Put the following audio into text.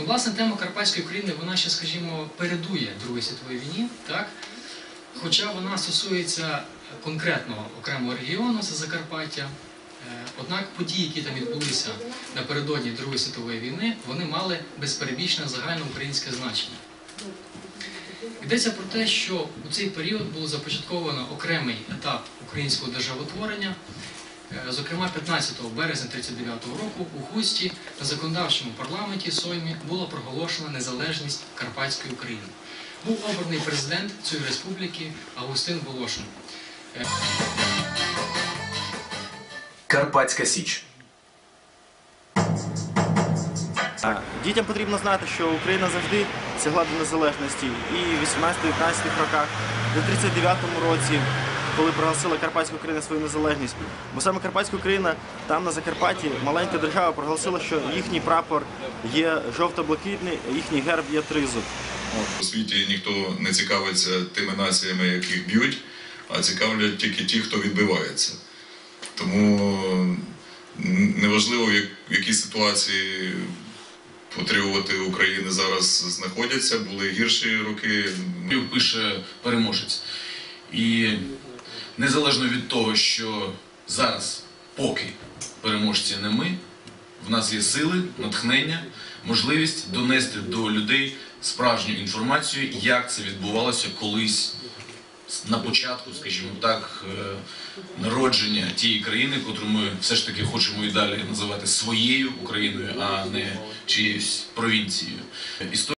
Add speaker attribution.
Speaker 1: Ну, власне, тема Карпатської України, вона ще, скажімо, передує Другій світовій війні, так? Хоча вона стосується конкретного окремого регіону, це Закарпаття. Е, Однак події, які там відбулися напередодні Другої світової війни, вони мали безперебічне загальноукраїнське значення. Йдеться про те, що у цей період було започатковано окремий етап українського державотворення. Е, Зокрема, 15 березня 1939 року у Хусті на законодавчому парламенті Соймі було проголошено незалежність Карпатської України. Був обраний президент цієї республіки Августин Волошин. Е,
Speaker 2: Карпатська Січ.
Speaker 3: Дітям потрібно знати, що Україна завжди сягла до незалежності і в 18-19 роках, і в 39-му році, коли проголосила Карпатська Україна свою незалежність. Бо саме Карпатська Україна, там на Закарпатті, маленька держава проголосила, що їхній прапор є жовто-блакитний, їхній герб є тризуб.
Speaker 4: У світі ніхто не цікавиться тими націями, яких б'ють, а цікавлять тільки ті, хто відбивається. Тому неважливо, в якій ситуації патріоти України зараз знаходяться, були гірші роки.
Speaker 5: Пише переможець. І незалежно від того, що зараз, поки переможці не ми, в нас є сили, натхнення, можливість донести до людей справжню інформацію, як це відбувалося колись на початку, скажімо так, е, народження тієї країни, котру ми все ж таки хочемо і далі називати своєю Україною, а не чиєюсь провінцією.